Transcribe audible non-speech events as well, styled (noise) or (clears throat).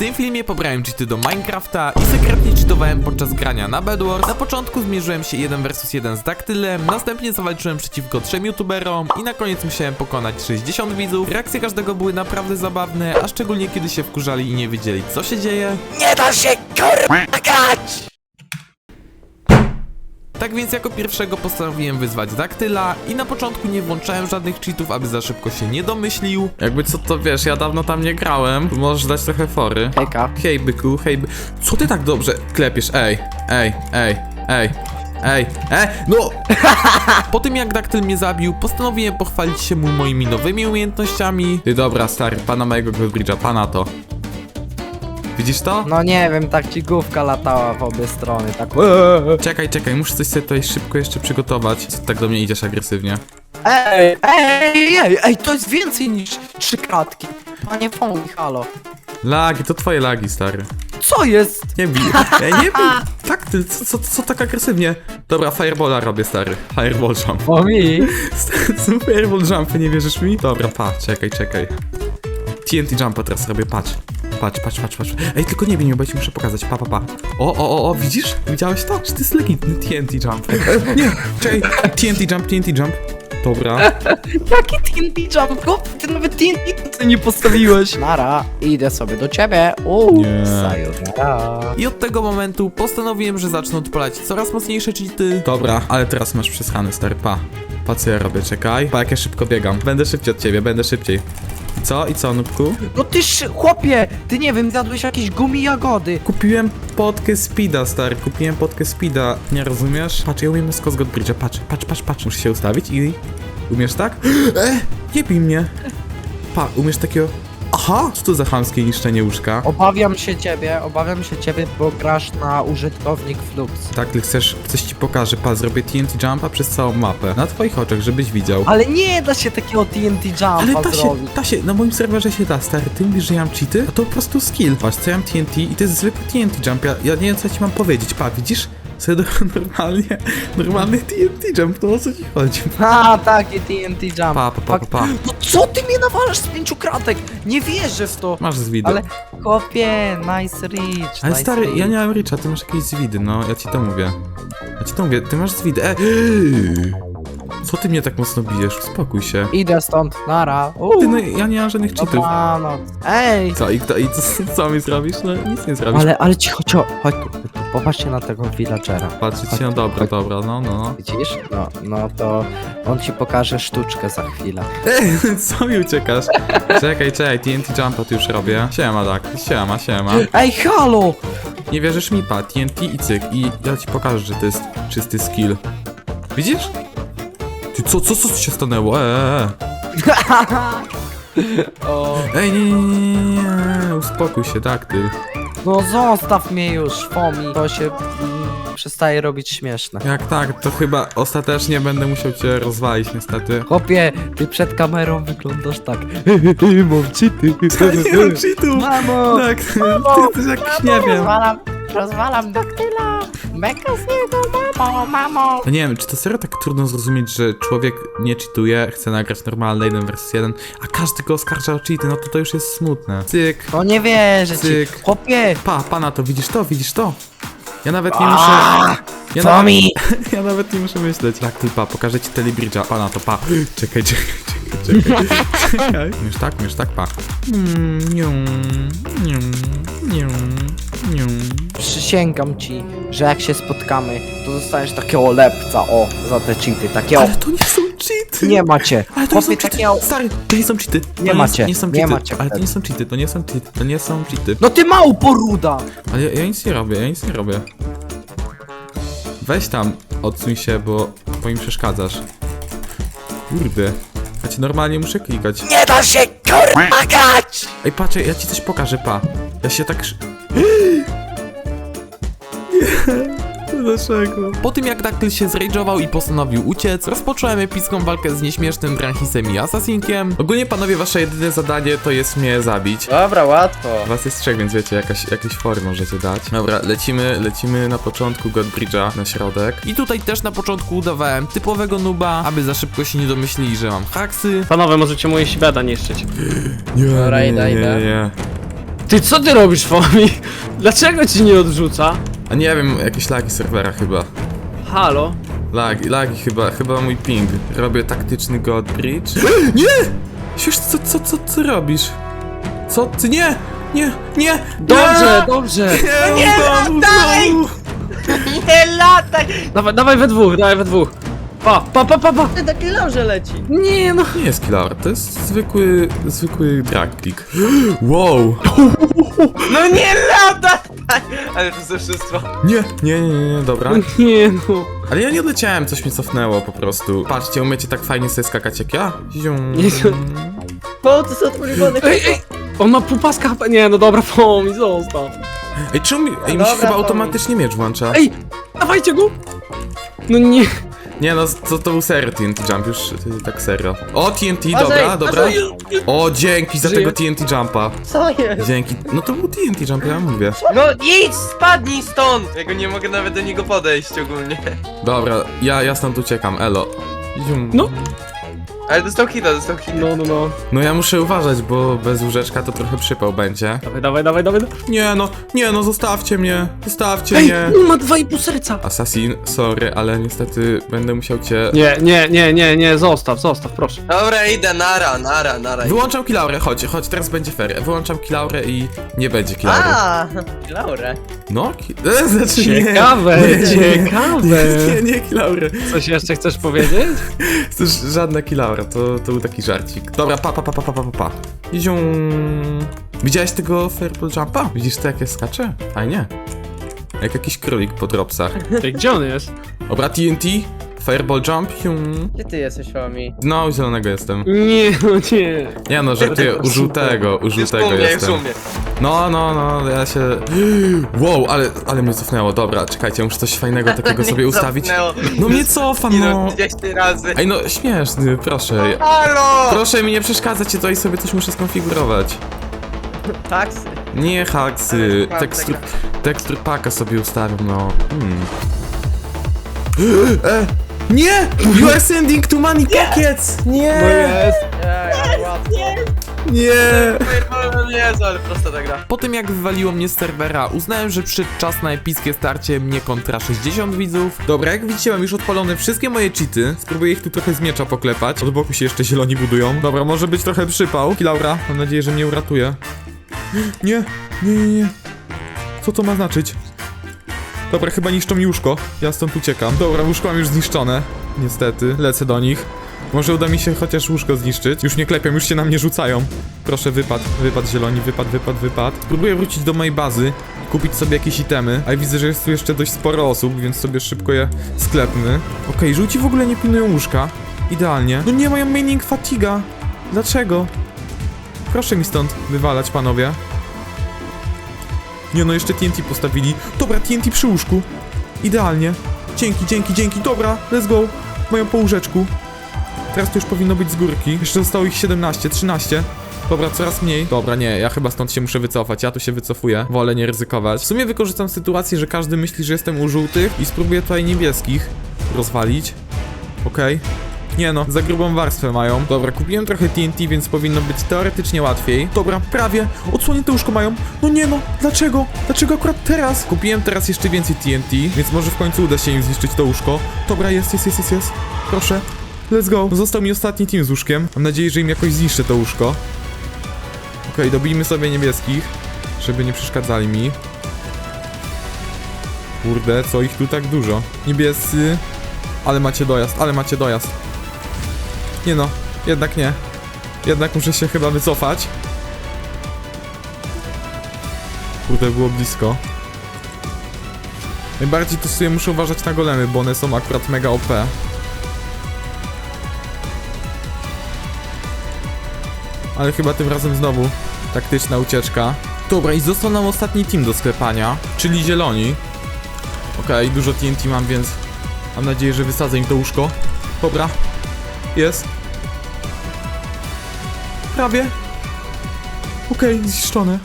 tym filmie pobrałem cheaty do Minecrafta i sekretnie cheatowałem podczas grania na Bedwars. Na początku zmierzyłem się 1 vs 1 z Daktylem, następnie zawalczyłem przeciwko 3 youtuberom i na koniec musiałem pokonać 60 widzów. Reakcje każdego były naprawdę zabawne, a szczególnie kiedy się wkurzali i nie wiedzieli co się dzieje. Nie da się kurwa grać! Tak więc jako pierwszego postanowiłem wyzwać Daktyla i na początku nie włączałem żadnych cheatów, aby za szybko się nie domyślił. Jakby co to wiesz, ja dawno tam nie grałem, możesz dać trochę fory. Hejka. Hej byku, hej by... Co ty tak dobrze klepiesz? Ej, ej, ej, ej. Ej, ej, no! Po tym jak Daktyl mnie zabił, postanowiłem pochwalić się mu moimi nowymi umiejętnościami. Ty dobra, stary, pana mojego Goldbridge'a, pana to. Widzisz to? No nie wiem, tak ci główka latała w obie strony, tak. Czekaj, czekaj, muszę coś sobie tutaj szybko jeszcze przygotować. Co ty tak do mnie idziesz agresywnie? Ej, ej, ej, ej, to jest więcej niż trzy kratki. Panie Fong, halo. Lagi, to twoje lagi, stary. Co jest? Nie bij. (laughs) Ej, nie bij. Tak, ty, co, co, co tak agresywnie? Dobra, fireballa robię, stary. Fireball jump. Pomi. (laughs) Fireball jumpy, nie wierzysz mi? Dobra, pa, czekaj, czekaj. TNT jumpa teraz robię, patrz. Patrz, patrz, patrz, patrz. Ej, tylko nie bij mnie, bo ja ci muszę pokazać. Pa, pa, pa. O, o, o, o, widzisz? Widziałeś to? Czy to jest legitny TNT jump? (laughs) Nie, czekaj. TNT jump, TNT jump. Dobra. (laughs) Jaki TNT jump? Chłop, ty nawet TNT ty nie postawiłeś. Nara, idę sobie do ciebie. Uuu, Nie. sayonara. I od tego momentu postanowiłem, że zacznę odpalać coraz mocniejsze cheaty. Dobra, ale teraz masz przesrany, stary, pa. Pa, co ja robię, czekaj. Pa, jak ja szybko biegam. Będę szybciej od ciebie, będę szybciej. I co? I co, nubku? No ty, sz- chłopie, ty nie wiem, zjadłeś jakieś gumi jagody. Kupiłem podkę Speeda, stary, kupiłem podkę Speeda. Nie rozumiesz? Patrz, ja umiem z Godbridge'a, patrz, patrz, patrz, patrz. Muszę się ustawić i... Umiesz tak? (gasps) E, nie bij mnie. Pa, umiesz takiego... Aha, co to za chamskie niszczenie łóżka? Obawiam się ciebie, obawiam się ciebie, bo grasz na użytkownik Flux. Tak, ty chcesz, coś ci pokażę, pa, zrobię TNT Jumpa przez całą mapę. Na twoich oczach, żebyś widział. Ale nie da się takiego TNT jumpa Ale da się, zrobić. da się, na moim serwerze się da, stary, ty mówisz, że ja mam cheaty, a to po prostu skill. Patrz, co ja mam TNT i to jest zwykły TNT jump, ja, ja nie wiem, co ja ci mam powiedzieć, pa, widzisz? Sobie normalnie, normalny TNT jump, to o co ci chodzi? A, taki TNT jump. Pa, pa, pa, pa, pa. No co ty mnie nawalasz z pięciu kratek? Nie wierzę w to. Masz zwidy. Ale chłopie, nice reach. Ale nice stary, reach. ja nie mam Richa, ty masz jakieś zwidy, no, ja ci to mówię. Ja ci to mówię, ty masz zwidy, e, Co ty mnie tak mocno bijesz? Uspokój się. Idę stąd, nara. Ty, no, ja nie mam żadnych cheatów. dobranoc. Ej! Co, i, kto, i co, co mi zrobisz? No, nic nie zrobisz. Ale, ale cicho, cicho, chodź tu, popatrzcie na tego villagera. Patrzeć się, no dobra, dobra, no, no, no. Widzisz? No, no to on ci pokaże sztuczkę za chwilę. Ej, (laughs) co mi uciekasz? Czekaj, czekaj, TNT Jumpa tu już robię. Siema, tak, siema, siema. Ej, halo! Nie wierzysz mi, pa, TNT i cyk. I ja ci pokażę, że to jest czysty skill. Widzisz? Ty, co, co, co się stanęło? Eee. O, (laughs) Ej, nie, nie, nie, nie, nie, uspokój się, tak, ty. No zostaw mnie już, Fomi. To się mm, przestaje robić śmieszne. Jak tak, to chyba ostatecznie będę musiał cię rozwalić, niestety. Chłopie, ty przed kamerą wyglądasz tak. (laughs) Mam cheaty. (laughs) Nie mam cheatów! Mamo! Tak, ty jesteś jakiś, nie wiem. Rozwalam, rozwalam daktyla! Beka z niego, mamo, mamo! No nie wiem, czy to serio tak trudno zrozumieć, że człowiek nie cheatuje, chce nagrać normalne 1 vs 1, a każdy go oskarża o cheaty, no to to już jest smutne. Cyk, No nie wierzę ci. Cyk. Chłopie! pa, pana to, widzisz to, widzisz to? Ja nawet nie muszę... Ja nawet, Fomi! (laughs) ja nawet nie muszę myśleć. Tak, ty pa, pokażę ci telebridge'a, pana to, pa. (gasps) Czekaj, czekaj, czekaj, czekaj. (laughs) czekaj. Umiesz tak, umiesz tak, pa. Mm, niu, niu, niu, niu. Przysięgam ci, że jak się spotkamy, to dostaniesz takiego lepca, o, za te cheaty, takiego. Ale to nie są cheaty! Nie macie. Ale to nie są Chłopie, cheaty, takiego. stary, to nie są cheaty. To Nie macie, Nie są nie cheaty, macie ale to wtedy. nie są cheaty, to nie są cheaty, to nie są cheaty. No ty małpo ruda! Ale ja, ja nic nie robię, ja nic nie robię. Weź tam, odsuń się, bo, bo mi przeszkadzasz. Kurde. Ja ci normalnie muszę klikać. Nie da się kurwa grać! Ej, patrz, ja ci coś pokażę, pa. Ja się tak... sz- dlaczego? Po tym jak Daktyl się zrage'ował i postanowił uciec, rozpocząłem epicką walkę z nieśmiesznym Dranchisem i Assassinkiem. Ogólnie, panowie, wasze jedyne zadanie to jest mnie zabić. Dobra, łatwo. Was jest trzech, więc wiecie, jakaś, jakieś fory możecie dać. Dobra, lecimy, lecimy na początku Godbridge'a na środek. I tutaj też na początku udawałem typowego nuba, aby za szybko się nie domyślili, że mam haksy. Panowie, możecie moje świata niszczyć. Nie, Dobra, idę, idę. nie. Ty co ty robisz, Fomi? (laughs) Dlaczego ci nie odrzuca? A nie wiem, jakieś lagi serwera chyba. Halo? Lagi, lagi chyba, chyba mój ping. Robię taktyczny God Bridge. (gasps) Nie! Siusz, co, co, co, co robisz? Co ty? Nie! Nie! Nie! Dobrze, dobrze. Nie! Nie! Daj! (laughs) Nie lataj! Dawaj, dawaj we dwóch, dawaj we dwóch. Pa, pa, pa, pa, pa. Ty taki loże leci. Nie no. Nie jest killer, to jest zwykły, zwykły drag click. (gasps) Wow! No nie lataj! (laughs) Ale to jest oszustwo. Nie! Nie, nie, nie, nie, dobra. (laughs) Nie no. Ale ja nie odleciałem, coś mnie cofnęło po prostu. Patrzcie, umiecie tak fajnie sobie skakać jak ja? Zium. (laughs) Nie, to- Bo to są trójkąty. Ej, ej. On ma chyba. Nie no dobra, Fomi, zostaw. Ej, czemu mi, ej, mi się Dobra, chyba automatycznie miecz włącza? Ej, dawajcie go. No nie. Nie no, to, to był serio TNT Jump, już y, tak serio. O, TNT, Uważaj, dobra, dobra. uważaj. O, dzięki za Żyję. tego TNT Jumpa. Co jest? Dzięki. No to był TNT Jump, ja mówię. No idź, spadnij stąd! Ja go nie mogę nawet do niego podejść ogólnie. Dobra, ja, ja stąd uciekam, elo. Zium. No. Ale dostał hita, dostał hita. No, no, no. No ja muszę uważać, bo bez łóżeczka to trochę przypał będzie. Dawaj, dawaj, dawaj, dawaj. Nie no, nie no, zostawcie mnie, zostawcie Ej, mnie. on ma dwa i pół serca. Assassin, sorry, ale niestety będę musiał cię... Nie, nie, nie, nie, nie, zostaw, zostaw, proszę. Dobra, idę, nara, nara, nara. Wyłączam kilaurę, chodź, chodź, teraz będzie fair. Wyłączam kilaurę i nie będzie kilaury. A, Laurę. No, ki... e, znaczy nie. Ciekawe, nie, ciekawe. Nie, nie, kilaury. Coś jeszcze chcesz powiedzieć? To już żadna kilaura, to, to był taki żarcik. Dobra, pa, pa, pa, pa, pa, pa, pa. Zium. Widziałeś tego Fireball Jumpa? Widzisz to jak ja skaczę? Fajnie. Jak jakiś królik po dropsach. (laughs) Ej, gdzie on jest? Dobra, TNT, Fireball Jump, zium. Gdzie ty jesteś, Fami? No, u zielonego jestem. Nie, no nie. Nie no, żartuję, u żółtego, u żółtego jestem. No, no, no, ja się... Wow, ale, ale mnie cofnęło, dobra, czekajcie, muszę coś fajnego takiego sobie ustawić. cofnęło. No mnie cofa, Nie no. no, 200 razy. Ej, no, śmieszny, proszę. Halo! Proszę mi nie przeszkadzać, ja tutaj sobie coś muszę skonfigurować. Taksy. Nie haksy, Ale tekstur, tekstur paka sobie ustawiam, no. Hmm. (gasps) E, nie! (clears throat) You are sending to money pockets! No Nie! jest. Jak łatwo. Nie! Nie ale prosta ta gra. Po tym jak wywaliło mnie z serwera, uznałem, że przyszedł czas na epickie starcie mnie kontra 60 widzów. Dobra, jak widzicie mam już odpalone wszystkie moje cheaty. Spróbuję ich tu trochę z miecza poklepać. Od boku się jeszcze zieloni budują. Dobra, może być trochę przypał. Kilaura, mam nadzieję, że mnie uratuje. (gasps) Nie, nie, nie, nie. Co to ma znaczyć? Dobra, chyba niszczą mi łóżko. Ja stąd uciekam. Dobra, łóżko mam już zniszczone. Niestety, lecę do nich. Może uda mi się chociaż łóżko zniszczyć. Już nie klepią, już się na mnie rzucają. Proszę, wypad, wypad zieloni, wypad, wypad, wypad. Spróbuję wrócić do mojej bazy, kupić sobie jakieś itemy. A widzę, że jest tu jeszcze dość sporo osób, więc sobie szybko je sklepmy. Okej, żółci w ogóle nie pilnują łóżka. Idealnie. No nie mają maining fatiga. Dlaczego? Proszę mi stąd wywalać, panowie. Nie no, jeszcze TNT postawili. Dobra, TNT przy łóżku. Idealnie. Dzięki, dzięki, dzięki. Dobra, let's go. Mają po łóżeczku. Teraz to już powinno być z górki. Jeszcze zostało ich 17, 13. Dobra, coraz mniej. Dobra, nie, ja chyba stąd się muszę wycofać. Ja tu się wycofuję. Wolę nie ryzykować. W sumie wykorzystam sytuację, że każdy myśli, że jestem u żółtych i spróbuję tutaj niebieskich rozwalić. Okej. Nie no, za grubą warstwę mają. Dobra, kupiłem trochę TNT, więc powinno być teoretycznie łatwiej. Dobra, prawie. Odsłonięte łóżko mają. No nie no, dlaczego? Dlaczego akurat teraz? Kupiłem teraz jeszcze więcej TNT, więc może w końcu uda się im zniszczyć to łóżko. Dobra, jest, jest, jest, jest, jest. Proszę. Let's go. Został mi ostatni team z łóżkiem. Mam nadzieję, że im jakoś zniszczę to łóżko. Okej, dobijmy sobie niebieskich, żeby nie przeszkadzali mi. Kurde, co ich tu tak dużo. Niebiescy. Ale macie dojazd, ale macie dojazd. Nie no, jednak nie. Jednak muszę się chyba wycofać. Kurde, było blisko. Najbardziej to sobie muszę uważać na golemy, bo one są akurat mega OP. Ale chyba tym razem znowu taktyczna ucieczka. Dobra, i został nam ostatni team do sklepania, czyli zieloni. Okej, dużo TNT mam, więc mam nadzieję, że wysadzę im to łóżko. Dobra, jest. Prawie. Okej, zniszczone.